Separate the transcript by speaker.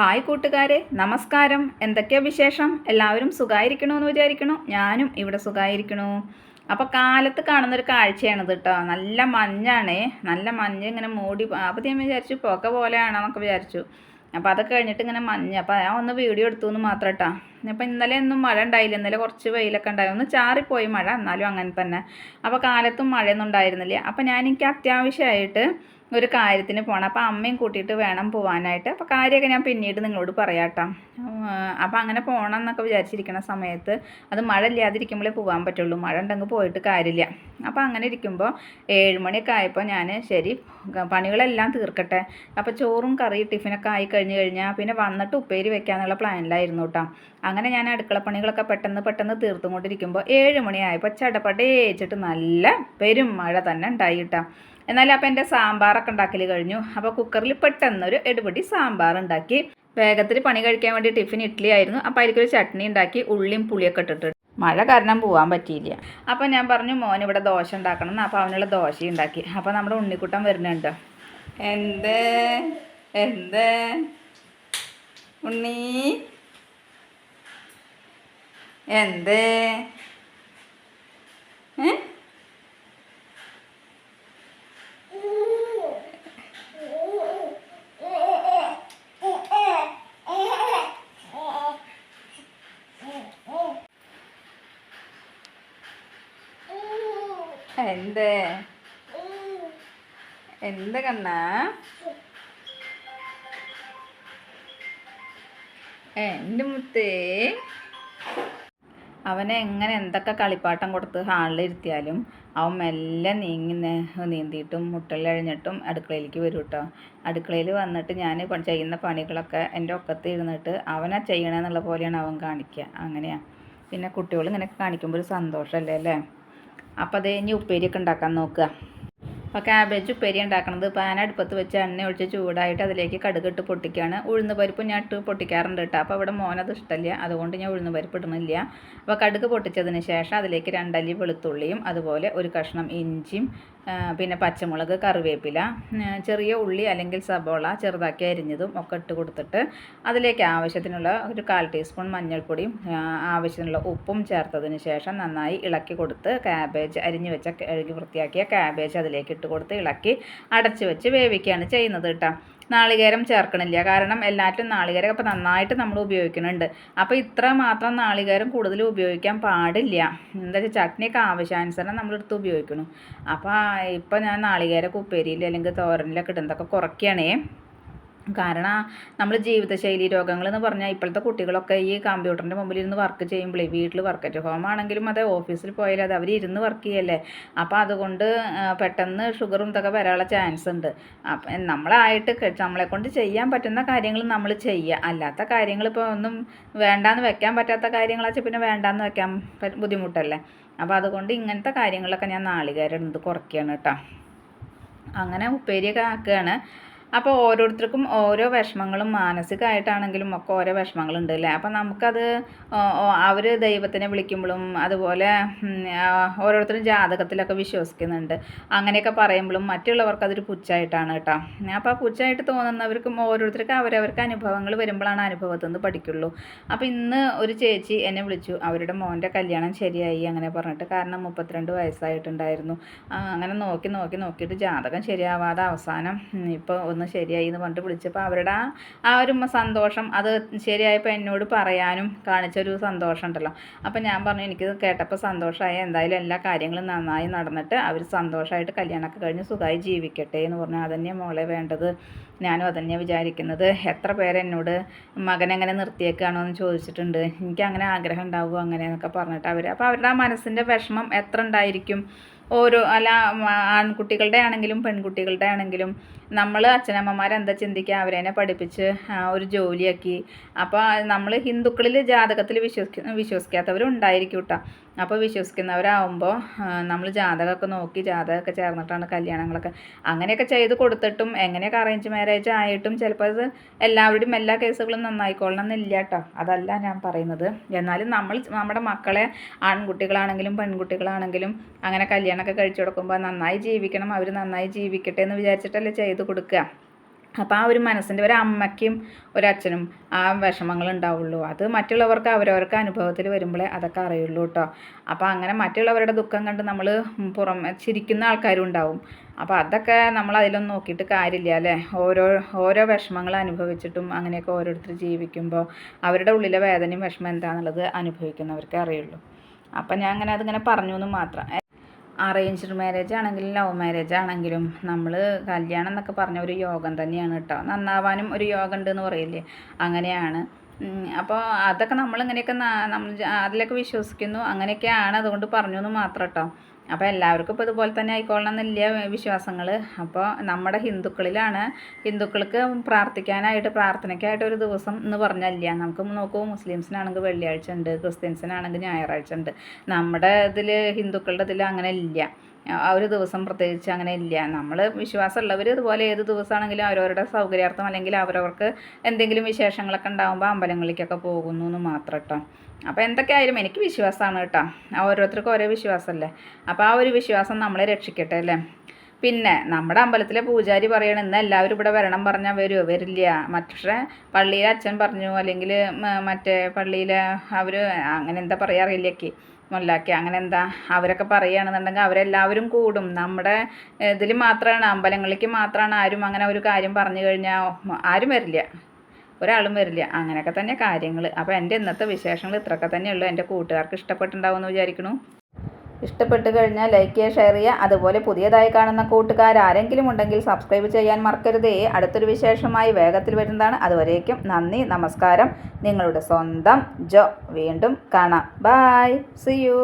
Speaker 1: Hi കൂട്ടുകാരെ നമസ്കാരം. എന്തൊക്കെയാ വിശേഷം? എല്ലാവരും സുഖമായിരിക്കണമെന്ന് വിചാരിക്കണു. ഞാനും ഇവിടെ സുഖമായിരിക്കണു അപ്പോൾ കാലത്ത് കാണുന്നൊരു കാഴ്ചയാണിത് കേട്ടോ നല്ല മഞ്ഞാണേ. നല്ല മഞ്ഞ് ഇങ്ങനെ മൂടി അപ്പോൾ ഞാൻ വിചാരിച്ചു പുക പോലെയാണെന്നൊക്കെ വിചാരിച്ചു. അപ്പോൾ അതൊക്കെ കഴിഞ്ഞിട്ട് ഇങ്ങനെ മഞ്ഞ്. അപ്പോൾ ഞാൻ ഒന്ന് വീഡിയോ എടുത്തു എന്ന് മാത്രം കേട്ടോ അപ്പോൾ ഇന്നലെ ഒന്നും മഴ ഉണ്ടായില്ല. ഇന്നലെ കുറച്ച് വെയിലൊക്കെ ഉണ്ടായി ഒന്ന് ചാറിപ്പോയി മഴ. എന്നാലും അങ്ങനെ തന്നെ. അപ്പോൾ കാലത്തും മഴയൊന്നും ഉണ്ടായിരുന്നില്ല. അപ്പോൾ ഞാൻ എനിക്ക് അത്യാവശ്യമായിട്ട് ഒരു കാര്യത്തിന് പോകണം അപ്പോൾ അമ്മയും കൂട്ടിയിട്ട് വേണം പോകാനായിട്ട് അപ്പോൾ കാര്യമൊക്കെ ഞാൻ പിന്നീട് നിങ്ങളോട് പറയാട്ടോ. അപ്പോൾ അങ്ങനെ പോകണം എന്നൊക്കെ വിചാരിച്ചിരിക്കുന്ന സമയത്ത് അത് മഴ ഇല്ലാതിരിക്കുമ്പോഴേ പോകാൻ പറ്റുള്ളൂ. മഴ ഉണ്ടെങ്കിൽ പോയിട്ട് കാര്യമില്ല. അപ്പോൾ അങ്ങനെ ഇരിക്കുമ്പോൾ ഏഴുമണിയൊക്കെ ആയപ്പോൾ ഞാൻ ശരി പണികളെല്ലാം തീർക്കട്ടെ. അപ്പോൾ ചോറും കറി ടിഫിനൊക്കെ ആയി കഴിഞ്ഞ് കഴിഞ്ഞാൽ പിന്നെ വന്നിട്ട് ഉപ്പേരി വെക്കാനുള്ള പ്ലാനിലായിരുന്നു കേട്ടോ അങ്ങനെ ഞാൻ അടുക്കള പണികളൊക്കെ പെട്ടെന്ന് പെട്ടെന്ന് തീർത്തുകൊണ്ടിരിക്കുമ്പോൾ ഏഴ് മണിയായപ്പോൾ നല്ല പെരും മഴ തന്നെ ഉണ്ടായി കേട്ടോ എന്നാലും അപ്പോൾ എന്റെ സാമ്പാറൊക്കെ ഉണ്ടാക്കൽ കഴിഞ്ഞു. അപ്പോൾ കുക്കറിൽ പെട്ടെന്നൊരു എടുപടി സാമ്പാർ ഉണ്ടാക്കി വേഗത്തിൽ പണി കഴിക്കാൻ വേണ്ടി ടിഫിൻ ഇഡ്ഡലി ആയിരുന്നു. അപ്പോൾ അതിലേക്കൊരു ചട്നി ഉണ്ടാക്കി ഉള്ളിയും പുളിയൊക്കെ ഇട്ടിട്ട്. മഴ കാരണം പോകാൻ പറ്റിയില്ല. അപ്പോൾ ഞാൻ പറഞ്ഞു മോൻ ഇവിടെ ദോശ ഉണ്ടാക്കണം എന്ന് അപ്പോൾ അവനുള്ള ദോശ ഉണ്ടാക്കി. അപ്പോൾ നമ്മുടെ ഉണ്ണിക്കുട്ടൻ വരുന്നുണ്ട്. എന്ത്? എന്ത്? ഉണ്ണി? എന്ത്? ഏ? എന്ത്? എന്ത് കണ്ണാ? എന്റെ മുത്തേ? അവനെ എങ്ങനെ എന്തൊക്കെ കളിപ്പാട്ടം കൊടുത്ത് ഹാളിലിരുത്തിയാലും അവൻ മെല്ലെ നീങ്ങി നീന്തിയിട്ടും മുട്ടലഴിഞ്ഞിട്ടും അടുക്കളയിലേക്ക് വരും കേട്ടോ അടുക്കളയിൽ വന്നിട്ട് ഞാൻ ചെയ്യുന്ന പണികളൊക്കെ എന്റെ ഒക്കത്ത് ഇരുന്നിട്ട് അവനാ ചെയ്യണമെന്നുള്ള പോലെയാണ് അവൻ കാണിക്കുക അങ്ങനെയാണ് പിന്നെ കുട്ടികൾ ഇങ്ങനെ കാണിക്കുമ്പോൾ ഒരു സന്തോഷമല്ലേ അല്ലേ? അപ്പോൾ അത് ഇനി ഉപ്പേരിയൊക്കെ ഉണ്ടാക്കാൻ നോക്കുക. അപ്പോൾ ക്യാബേജ് ഉപ്പേരി ഉണ്ടാക്കണത് പാൻ അടുപ്പത്ത് വെച്ച് എണ്ണ ഒഴിച്ച് ചൂടായിട്ട് അതിലേക്ക് കടുകിട്ട് പൊട്ടിക്കുകയാണ്. ഉഴുന്ന് പരിപ്പ് ഞാൻ ഇട്ട് പൊട്ടിക്കാറുണ്ട് കേട്ടോ. അപ്പോൾ ഇവിടെ മോനത് ഇഷ്ടമില്ല അതുകൊണ്ട് ഞാൻ ഉഴുന്ന് പരിപ്പ് ഇടുന്നില്ല. അപ്പോൾ കടുക് പൊട്ടിച്ചതിന് ശേഷം അതിലേക്ക് രണ്ടല്ലി വെളുത്തുള്ളിയും അതുപോലെ ഒരു കഷ്ണം ഇഞ്ചിയും പിന്നെ പച്ചമുളക് കറിവേപ്പില ചെറിയ ഉള്ളി അല്ലെങ്കിൽ സബോള ചെറുതാക്കി അരിഞ്ഞതും ഒക്കെ ഇട്ട് കൊടുത്തിട്ട് അതിലേക്ക് ആവശ്യത്തിനുള്ള ഒരു കാൽ ടീസ്പൂൺ മഞ്ഞൾപ്പൊടിയും ആവശ്യത്തിനുള്ള ഉപ്പും ചേർത്തതിന് ശേഷം നന്നായി ഇളക്കി കൊടുത്ത് ക്യാബേജ് അരിഞ്ഞു വെച്ച കഴുകി വൃത്തിയാക്കിയ ക്യാബേജ് അതിലേക്ക് ഇട്ട് കൊടുത്ത് ഇളക്കി അടച്ചു വെച്ച് വേവിക്കുകയാണ് ചെയ്യുന്നത് കേട്ടോ. നാളികേരം ചേർക്കണില്ല. കാരണം എല്ലാറ്റിലും നാളികേരം അപ്പോൾ നന്നായിട്ട് നമ്മൾ ഉപയോഗിക്കുന്നുണ്ട്. അപ്പോൾ ഇത്ര മാത്രം നാളികേരം കൂടുതൽ ഉപയോഗിക്കാൻ പാടില്ല. എന്താ വെച്ചാൽ ചട്നിയൊക്കെ ആവശ്യാനുസരണം നമ്മളെടുത്ത് ഉപയോഗിക്കണം. അപ്പോൾ ഇപ്പോൾ ഞാൻ നാളികേരമൊക്കെ ഉപ്പേരിയിൽ അല്ലെങ്കിൽ തോരനിലൊക്കെ ഇടുന്നതൊക്കെ കുറയ്ക്കുകയാണേ. കാരണം നമ്മൾ ജീവിതശൈലി രോഗങ്ങൾ എന്ന് പറഞ്ഞാൽ ഇപ്പോഴത്തെ കുട്ടികളൊക്കെ ഈ കമ്പ്യൂട്ടറിന്റെ മുമ്പിൽ ഇരുന്ന് വർക്ക് ചെയ്യുമ്പോഴേ വീട്ടിൽ വർക്ക് അറ്റ് ഹോം ആണെങ്കിലും അതെ ഓഫീസിൽ പോയാലും അത് അവർ ഇരുന്ന് വർക്ക് ചെയ്യല്ലേ. അപ്പോൾ അതുകൊണ്ട് പെട്ടെന്ന് ഷുഗറും ഇതൊക്കെ വരാനുള്ള ചാൻസ് ഉണ്ട്. അപ്പം നമ്മളായിട്ട് നമ്മളെ കൊണ്ട് ചെയ്യാൻ പറ്റുന്ന കാര്യങ്ങൾ നമ്മൾ ചെയ്യുക അല്ലാത്ത കാര്യങ്ങൾ ഇപ്പോൾ ഒന്നും വേണ്ടാന്ന് വെക്കാൻ പറ്റാത്ത കാര്യങ്ങളാച്ചാൽ പിന്നെ വേണ്ടാന്ന് വെക്കാൻ ബുദ്ധിമുട്ടല്ലേ. അപ്പോൾ അതുകൊണ്ട് ഇങ്ങനത്തെ കാര്യങ്ങളൊക്കെ ഞാൻ നാളികേരം ഇത് കുറയ്ക്കുകയാണ് കേട്ടോ അങ്ങനെ ഉപ്പേരിയൊക്കെ ആക്കുകയാണ് അപ്പോൾ ഓരോരുത്തർക്കും ഓരോ വിഷമങ്ങളും മാനസികമായിട്ടാണെങ്കിലും ഒക്കെ ഓരോ വിഷമങ്ങളുണ്ട് അല്ലേ? അപ്പോൾ നമുക്കത് അവർ ദൈവത്തിനെ വിളിക്കുമ്പോഴും അതുപോലെ ഓരോരുത്തരും ജാതകത്തിലൊക്കെ വിശ്വസിക്കുന്നുണ്ട്. അങ്ങനെയൊക്കെ പറയുമ്പോഴും മറ്റുള്ളവർക്ക് അതൊരു പുച്ഛമായിട്ടാണ് കേട്ടോ. അപ്പോൾ പുച്ഛമായിട്ട് തോന്നുന്നവർക്കും ഓരോരുത്തർക്കും അവരവർക്ക് അനുഭവങ്ങൾ വരുമ്പോഴാണ് അനുഭവത്തിൽ നിന്ന് പഠിക്കുള്ളൂ. അപ്പോൾ ഇന്ന് ഒരു ചേച്ചി എന്നെ വിളിച്ചു. അവരുടെ മോന്റെ കല്യാണം ശരിയായി അങ്ങനെ പറഞ്ഞിട്ട് കാരണം മുപ്പത്തിരണ്ട് വയസ്സായിട്ടുണ്ടായിരുന്നു. അങ്ങനെ നോക്കി നോക്കി നോക്കിയിട്ട് ജാതകം ശരിയാവാതെ അവസാനം ഇപ്പോൾ ഒന്ന് ശരിയായി എന്ന് പറഞ്ഞിട്ട് വിളിച്ചപ്പോൾ അവരുടെ ആ ഒരു സന്തോഷം അത് ശരിയായപ്പോൾ എന്നോട് പറയാനും കാണിച്ചൊരു സന്തോഷം ഉണ്ടല്ലോ. അപ്പോൾ ഞാൻ പറഞ്ഞു എനിക്ക് കേട്ടപ്പോൾ സന്തോഷമായി എന്തായാലും എല്ലാ കാര്യങ്ങളും നന്നായി നടന്നിട്ട് അവർ സന്തോഷമായിട്ട് കല്യാണമൊക്കെ കഴിഞ്ഞ് സുഖമായി ജീവിക്കട്ടെ എന്ന് പറഞ്ഞു. അതന്നെ മോളെ വേണ്ടത്. ഞാനും അതന്നെ വിചാരിക്കുന്നത്. എത്ര പേരെന്നോട് മകനെങ്ങനെ നിർത്തിയേക്കാണോ എന്ന് ചോദിച്ചിട്ടുണ്ട്. എനിക്ക് അങ്ങനെ ആഗ്രഹം ഉണ്ടാവുമോ അങ്ങനെ എന്നൊക്കെ പറഞ്ഞിട്ട് അവർ അപ്പോൾ അവരുടെ ആ മനസ്സിന്റെ വിഷമം എത്ര ഉണ്ടായിരിക്കും? ഓരോ അല്ല ആൺകുട്ടികളുടെ ആണെങ്കിലും പെൺകുട്ടികളുടെ ആണെങ്കിലും നമ്മൾ അച്ഛനമ്മമാർ എന്താ ചിന്തിക്കുക? അവരെന്നെ പഠിപ്പിച്ച് ഒരു ജോലിയാക്കി. അപ്പോൾ നമ്മൾ ഹിന്ദുക്കളിൽ ജാതകത്തിൽ വിശ്വസിക്കുന്ന വിശ്വസിക്കാത്തവരും ഉണ്ടായിരിക്കും കേട്ടോ അപ്പോൾ വിശ്വസിക്കുന്നവരാകുമ്പോൾ നമ്മൾ ജാതകമൊക്കെ നോക്കി ജാതകമൊക്കെ ചേർന്നിട്ടാണ് കല്യാണങ്ങളൊക്കെ. അങ്ങനെയൊക്കെ ചെയ്ത് കൊടുത്തിട്ടും എങ്ങനെയൊക്കെ അറേഞ്ച് മാരേജ് ആയിട്ടും ചിലപ്പോൾ അത് എല്ലാവരുടെയും എല്ലാ കേസുകളും നന്നായിക്കൊള്ളണം എന്നില്ല കേട്ടോ അതല്ല ഞാൻ പറയുന്നത്. എന്നാലും നമ്മൾ നമ്മുടെ മക്കളെ ആൺകുട്ടികളാണെങ്കിലും പെൺകുട്ടികളാണെങ്കിലും അങ്ങനെ കല്യാണമൊക്കെ കഴിച്ചു കൊടുക്കുമ്പോൾ നന്നായി ജീവിക്കണം അവർ നന്നായി ജീവിക്കട്ടെ എന്ന് വിചാരിച്ചിട്ടല്ലേ ചെയ്ത് കൊടുക്കുക. അപ്പോൾ ആ ഒരു മനസ്സിന്റെ ഒരു അമ്മയ്ക്കും ഒരച്ഛനും ആ വിഷമങ്ങൾ ഉണ്ടാവുള്ളൂ. അത് മറ്റുള്ളവർക്ക് അവരവർക്ക് അനുഭവത്തിൽ വരുമ്പോഴേ അതൊക്കെ അറിയുള്ളൂ കേട്ടോ അപ്പോൾ അങ്ങനെ മറ്റുള്ളവരുടെ ദുഃഖം കണ്ട് നമ്മൾ പുറമെ ചിരിക്കുന്ന ആൾക്കാരും ഉണ്ടാവും. അപ്പോൾ അതൊക്കെ നമ്മൾ അതിലൊന്നും നോക്കിയിട്ട് കാര്യമില്ല അല്ലേ? ഓരോ ഓരോ വിഷമങ്ങൾ അനുഭവിച്ചിട്ടും അങ്ങനെയൊക്കെ ഓരോരുത്തർ ജീവിക്കുമ്പോൾ അവരുടെ ഉള്ളിലെ വേദനയും വിഷമം എന്താണെന്നുള്ളത് അനുഭവിക്കുന്നവർക്കേ അറിയുള്ളൂ. അപ്പം ഞാൻ അങ്ങനെ അതിങ്ങനെ പറഞ്ഞു എന്ന് മാത്രം. അറേഞ്ച്ഡ് മാരേജ് ആണെങ്കിലും ലവ് മാരേജ് ആണെങ്കിലും നമ്മൾ കല്യാണം എന്നൊക്കെ പറഞ്ഞ ഒരു യോഗം തന്നെയാണ് കേട്ടോ നന്നാവാനും ഒരു യോഗം ഉണ്ടെന്ന് പറയില്ലേ? അങ്ങനെയാണ്. അപ്പോൾ അതൊക്കെ നമ്മളിങ്ങനെയൊക്കെ നമ്മൾ അതിലൊക്കെ വിശ്വസിക്കുന്നു. അങ്ങനെയൊക്കെയാണ് അതുകൊണ്ട് പറഞ്ഞു എന്ന് മാത്രം കേട്ടോ അപ്പോൾ എല്ലാവർക്കും ഇപ്പോൾ ഇതുപോലെ തന്നെ ആയിക്കോളണം എന്നില്ല വിശ്വാസങ്ങൾ അപ്പോൾ നമ്മുടെ ഹിന്ദുക്കളിലാണ് ഹിന്ദുക്കൾക്ക് പ്രാർത്ഥിക്കാനായിട്ട് പ്രാർത്ഥനയ്ക്കായിട്ട് ഒരു ദിവസം എന്ന് പറഞ്ഞല്ല നമുക്ക് നോക്കൂ മുസ്ലിംസിനാണെങ്കിൽ വെള്ളിയാഴ്ച ഉണ്ട് ക്രിസ്ത്യൻസിനാണെങ്കിൽ ഞായറാഴ്ച ഉണ്ട്. നമ്മുടെ ഇതിൽ ഹിന്ദുക്കളുടെ ഇതിൽ അങ്ങനെ ഇല്ല ആ ഒരു ദിവസം പ്രത്യേകിച്ച് അങ്ങനെ ഇല്ല നമ്മൾ വിശ്വാസമുള്ളവർ ഇതുപോലെ ഏത് ദിവസമാണെങ്കിലും അവരവരുടെ സൗകര്യാർത്ഥം അല്ലെങ്കിൽ അവരവർക്ക് എന്തെങ്കിലും വിശേഷങ്ങളൊക്കെ ഉണ്ടാകുമ്പോൾ അമ്പലങ്ങളിലേക്കൊക്കെ പോകുന്നു എന്ന് മാത്രം കേട്ടോ അപ്പോൾ എന്തൊക്കെയായാലും എനിക്ക് വിശ്വാസമാണ് കേട്ടോ ഓരോരുത്തർക്കും ഓരോ വിശ്വാസമല്ലേ? അപ്പോൾ ആ ഒരു വിശ്വാസം നമ്മളെ രക്ഷിക്കട്ടെ അല്ലേ? പിന്നെ നമ്മുടെ അമ്പലത്തിലെ പൂജാരി പറയണം ഇന്ന് എല്ലാവരും ഇവിടെ വരണം പറഞ്ഞാൽ വരുമോ വരില്ല. പക്ഷേ പള്ളിയിലെ അച്ഛൻ പറഞ്ഞു അല്ലെങ്കിൽ മറ്റേ പള്ളിയിലെ അവർ അങ്ങനെ എന്താ പറയുക അറിയില്ലേക്ക്? മുല്ലാക്കി അങ്ങനെ എന്താ അവരൊക്കെ പറയുകയാണെന്നുണ്ടെങ്കിൽ അവരെല്ലാവരും കൂടും. നമ്മുടെ ഇതിൽ മാത്രമാണ് അമ്പലങ്ങളിലേക്ക് മാത്രമാണ് ആരും അങ്ങനെ ഒരു കാര്യം പറഞ്ഞു കഴിഞ്ഞാൽ ആരും വരില്ല. ഒരാളും വരില്ല. അങ്ങനെയൊക്കെ തന്നെ കാര്യങ്ങൾ അപ്പോൾ എന്റെ ഇന്നത്തെ വിശേഷങ്ങൾ ഇത്രയൊക്കെ തന്നെയുള്ളൂ. എന്റെ കൂട്ടുകാർക്ക് ഇഷ്ടപ്പെട്ടുണ്ടാവുമെന്ന് വിചാരിക്കണു ഇഷ്ടപ്പെട്ട് കഴിഞ്ഞാൽ ലൈക്ക് ചെയ്യുക ഷെയർ ചെയ്യുക. അതുപോലെ പുതിയതായി കാണുന്ന കൂട്ടുകാർ ആരെങ്കിലും ഉണ്ടെങ്കിൽ സബ്സ്ക്രൈബ് ചെയ്യാൻ മറക്കരുതേ. അടുത്തൊരു വിശേഷമായി വേഗത്തിൽ വരുന്നതാണ്. അതുവരേക്കും നന്ദി നമസ്കാരം. നിങ്ങളുടെ സ്വന്തം ജോ. വീണ്ടും കാണാം. Bye C U